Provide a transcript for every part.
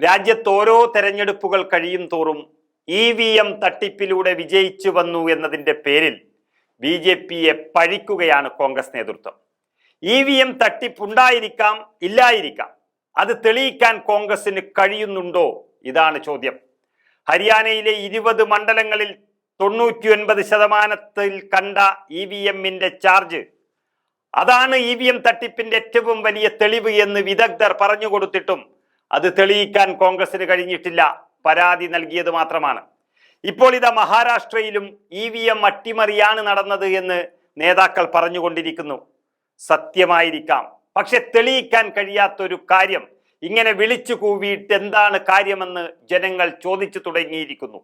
രാജ്യത്ത് ഓരോ തെരഞ്ഞെടുപ്പുകൾ കഴിയും തോറും ഇ വി എം തട്ടിപ്പിലൂടെ വിജയിച്ചു വന്നു എന്നതിന്റെ പേരിൽ ബി ജെ പിയെ പഴിക്കുകയാണ് കോൺഗ്രസ് നേതൃത്വം. ഇ വി എം തട്ടിപ്പുണ്ടായിരിക്കാം ഇല്ലായിരിക്കാം അത് തെളിയിക്കാൻ കോൺഗ്രസിന് കഴിയുന്നുണ്ടോ? ഇതാണ് ചോദ്യം. ഹരിയാനയിലെ ഇരുപത് മണ്ഡലങ്ങളിൽ തൊണ്ണൂറ്റി ഒൻപത് ശതമാനത്തിൽ കണ്ട ഇ വി എമ്മിന്റെ ചാർജ്. അതാണ് ഇ വി എം തട്ടിപ്പിന്റെ ഏറ്റവും വലിയ തെളിവ് എന്ന് വിദഗ്ധർ പറഞ്ഞു കൊടുത്തിട്ടും അത് തെളിയിക്കാൻ കോൺഗ്രസിന് കഴിഞ്ഞിട്ടില്ല. പരാതി നൽകിയത് മാത്രമാണ്. ഇപ്പോൾ ഇതാ മഹാരാഷ്ട്രയിലും ഇ വി എം അട്ടിമറിയാണ് നടന്നത് എന്ന് നേതാക്കൾ പറഞ്ഞുകൊണ്ടിരിക്കുന്നു. സത്യമായിരിക്കാം. പക്ഷെ തെളിയിക്കാൻ കഴിയാത്തൊരു കാര്യം ഇങ്ങനെ വിളിച്ചു കൂവിയിട്ട് എന്താണ് കാര്യമെന്ന് ജനങ്ങൾ ചോദിച്ചു തുടങ്ങിയിരിക്കുന്നു.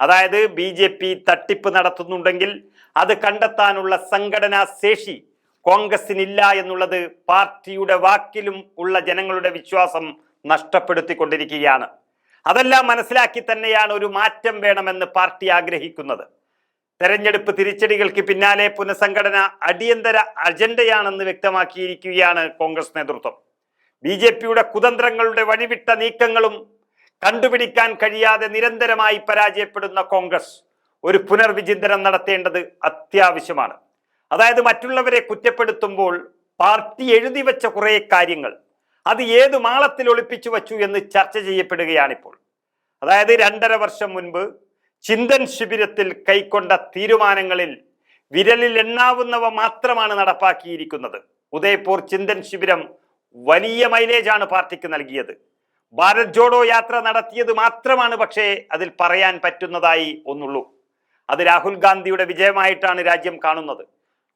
അതായത് ബി ജെ പി തട്ടിപ്പ് നടത്തുന്നുണ്ടെങ്കിൽ അത് കണ്ടെത്താനുള്ള സംഘടനാ ശേഷി കോൺഗ്രസിനില്ല എന്നുള്ളത് പാർട്ടിയുടെ വാക്കിലും ഉള്ള ജനങ്ങളുടെ വിശ്വാസം നഷ്ടപ്പെടുത്തിക്കൊണ്ടിരിക്കുകയാണ്. അതെല്ലാം മനസ്സിലാക്കി തന്നെയാണ് ഒരു മാറ്റം വേണമെന്ന് പാർട്ടി ആഗ്രഹിക്കുന്നത്. തെരഞ്ഞെടുപ്പ് തിരിച്ചടികൾക്ക് പിന്നാലെ പുനഃസംഘടന അടിയന്തര അജണ്ടയാണെന്ന് വ്യക്തമാക്കിയിരിക്കുകയാണ് കോൺഗ്രസ് നേതൃത്വം. ബി ജെ പിയുടെ കുതന്ത്രങ്ങളുടെ വഴിവിട്ട നീക്കങ്ങളും കണ്ടുപിടിക്കാൻ കഴിയാതെ നിരന്തരമായി പരാജയപ്പെടുന്ന കോൺഗ്രസ് ഒരു പുനർവിചിന്തനം നടത്തേണ്ടത് അത്യാവശ്യമാണ്. അതായത് മറ്റുള്ളവരെ കുറ്റപ്പെടുത്തുമ്പോൾ പാർട്ടി എഴുതി വെച്ച കുറേ കാര്യങ്ങൾ അത് ഏത് മാളത്തിൽ ഒളിപ്പിച്ചു വച്ചു എന്ന് ചർച്ച ചെയ്യപ്പെടുകയാണിപ്പോൾ. അതായത് രണ്ടര വർഷം മുൻപ് ചിന്തൻ ശിബിരത്തിൽ കൈക്കൊണ്ട തീരുമാനങ്ങളിൽ വിരലിൽ എണ്ണാവുന്നവ മാത്രമാണ് നടപ്പാക്കിയിരിക്കുന്നത്. ഉദയ്പൂർ ചിന്തൻ ശിബിരം വലിയ മൈലേജാണ് പാർട്ടിക്ക് നൽകിയത്. ഭാരത് ജോഡോ യാത്ര നടത്തിയത് മാത്രമാണ് പക്ഷേ അതിൽ പറയാൻ പറ്റുന്നതായി ഒന്നുള്ളൂ. അത് രാഹുൽ ഗാന്ധിയുടെ വിജയമായിട്ടാണ് രാജ്യം കാണുന്നത്.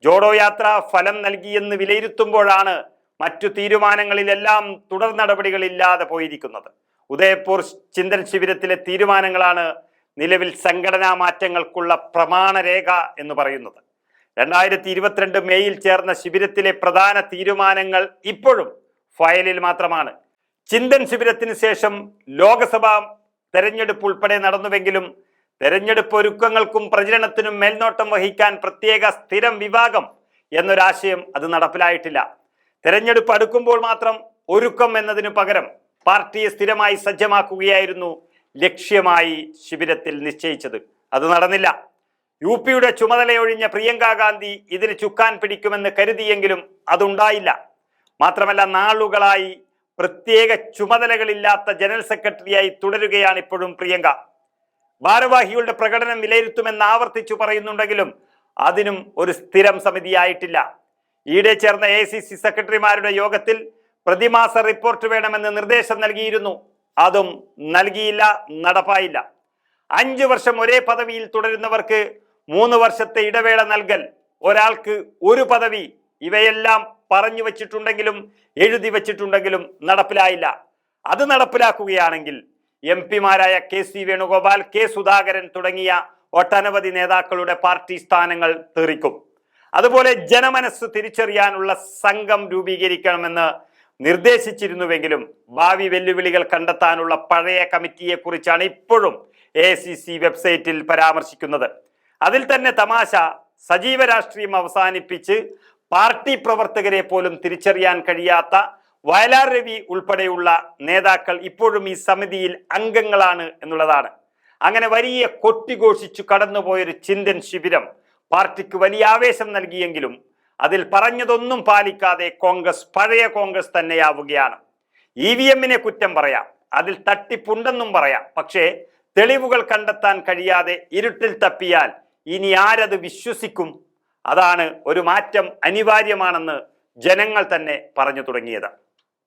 ജോഡോ യാത്ര ഫലം നൽകിയെന്ന് വിലയിരുത്തുമ്പോഴാണ് മറ്റു തീരുമാനങ്ങളിലെല്ലാം തുടർ നടപടികളില്ലാതെ പോയിരിക്കുന്നത്. ഉദയപൂർ ചിന്തൻ ശിബിരത്തിലെ തീരുമാനങ്ങളാണ് നിലവിൽ സംഘടനാ മാറ്റങ്ങൾക്കുള്ള പ്രമാണരേഖ എന്ന് പറയുന്നത്. രണ്ടായിരത്തി ഇരുപത്തിരണ്ട് മെയ്യിൽ ചേർന്ന ശിബിരത്തിലെ പ്രധാന തീരുമാനങ്ങൾ ഇപ്പോഴും ഫയലിൽ മാത്രമാണ്. ചിന്തൻ ശിബിരത്തിന് ശേഷം ലോക്സഭാ തെരഞ്ഞെടുപ്പ് ഉൾപ്പെടെ നടന്നുവെങ്കിലും തെരഞ്ഞെടുപ്പ് ഒരുക്കങ്ങൾക്കും പ്രചരണത്തിനും മേൽനോട്ടം വഹിക്കാൻ പ്രത്യേക സ്ഥിരം വിഭാഗം എന്നൊരാശയം അത് നടപ്പിലായിട്ടില്ല. തെരഞ്ഞെടുപ്പ് അടുക്കുമ്പോൾ മാത്രം ഒരുക്കം എന്നതിനു പകരം പാർട്ടിയെ സ്ഥിരമായി സജ്ജമാക്കുകയായിരുന്നു ലക്ഷ്യമായി ശിബിരത്തിൽ നിശ്ചയിച്ചത്. അത് നടന്നില്ല. യു പിയുടെ ചുമതലയൊഴിഞ്ഞ പ്രിയങ്ക ഗാന്ധി ഇതിന് ചുക്കാൻ പിടിക്കുമെന്ന് കരുതിയെങ്കിലും അതുണ്ടായില്ല. മാത്രമല്ല നാളുകളായി പ്രത്യേക ചുമതലകളില്ലാത്ത ജനറൽ സെക്രട്ടറിയായി തുടരുകയാണ് ഇപ്പോഴും പ്രിയങ്ക. ഭാരവാഹികളുടെ പ്രകടനം വിലയിരുത്തുമെന്ന് ആവർത്തിച്ചു പറയുന്നുണ്ടെങ്കിലും അതിനും ഒരു സ്ഥിരം സമിതിയായിട്ടില്ല. ഈയിടെ ചേർന്ന എ സി സി സെക്രട്ടറിമാരുടെ യോഗത്തിൽ പ്രതിമാസ റിപ്പോർട്ട് വേണമെന്ന് നിർദ്ദേശം നൽകിയിരുന്നു. അതും നൽകിയില്ല നടപ്പായില്ല. അഞ്ചു വർഷം ഒരേ പദവിയിൽ തുടരുന്നവർക്ക് മൂന്ന് വർഷത്തെ ഇടവേള നൽകൽ ഒരാൾക്ക് ഒരു പദവി ഇവയെല്ലാം പറഞ്ഞു വച്ചിട്ടുണ്ടെങ്കിലും എഴുതി വച്ചിട്ടുണ്ടെങ്കിലും നടപ്പിലായില്ല. അത് നടപ്പിലാക്കുകയാണെങ്കിൽ M പിമാരായ K C Venugopal K Sudhakaran തുടങ്ങിയ ഒട്ടനവധി നേതാക്കളുടെ പാർട്ടി സ്ഥാനങ്ങൾ തെറിക്കും. അതുപോലെ ജനമനസ് തിരിച്ചറിയാനുള്ള സംഘം രൂപീകരിക്കണമെന്ന് നിർദ്ദേശിച്ചിരുന്നുവെങ്കിലും ഭാവി വെല്ലുവിളികൾ കണ്ടെത്താനുള്ള പഴയ കമ്മിറ്റിയെ കുറിച്ചാണ് ഇപ്പോഴും എ സി സി വെബ്സൈറ്റിൽ പരാമർശിക്കുന്നത്. അതിൽ തന്നെ തമാശ സജീവ രാഷ്ട്രീയം അവസാനിപ്പിച്ച് പാർട്ടി പ്രവർത്തകരെ പോലും തിരിച്ചറിയാൻ കഴിയാത്ത വയലാർ രവി ഉൾപ്പെടെയുള്ള നേതാക്കൾ ഇപ്പോഴും ഈ സമിതിയിൽ അംഗങ്ങളാണ് എന്നുള്ളതാണ്. അങ്ങനെ വലിയ കൊട്ടിഘോഷിച്ചു കടന്നുപോയൊരു ചിന്തൻ ശിബിരം പാർട്ടിക്ക് വലിയ ആവേശം നൽകിയെങ്കിലും അതിൽ പറഞ്ഞതൊന്നും പാലിക്കാതെ കോൺഗ്രസ് പഴയ കോൺഗ്രസ് തന്നെയാവുകയാണ്. ഇ വി എമ്മിനെ കുറ്റം പറയാം അതിൽ തട്ടിപ്പുണ്ടെന്നും പറയാം. പക്ഷേ തെളിവുകൾ കണ്ടെത്താൻ കഴിയാതെ ഇരുട്ടിൽ തപ്പിയാൽ ഇനി ആരത് വിശ്വസിക്കും? അതാണ് ഒരു മാറ്റം അനിവാര്യമാണെന്ന് ജനങ്ങൾ തന്നെ പറഞ്ഞു തുടങ്ങിയത്.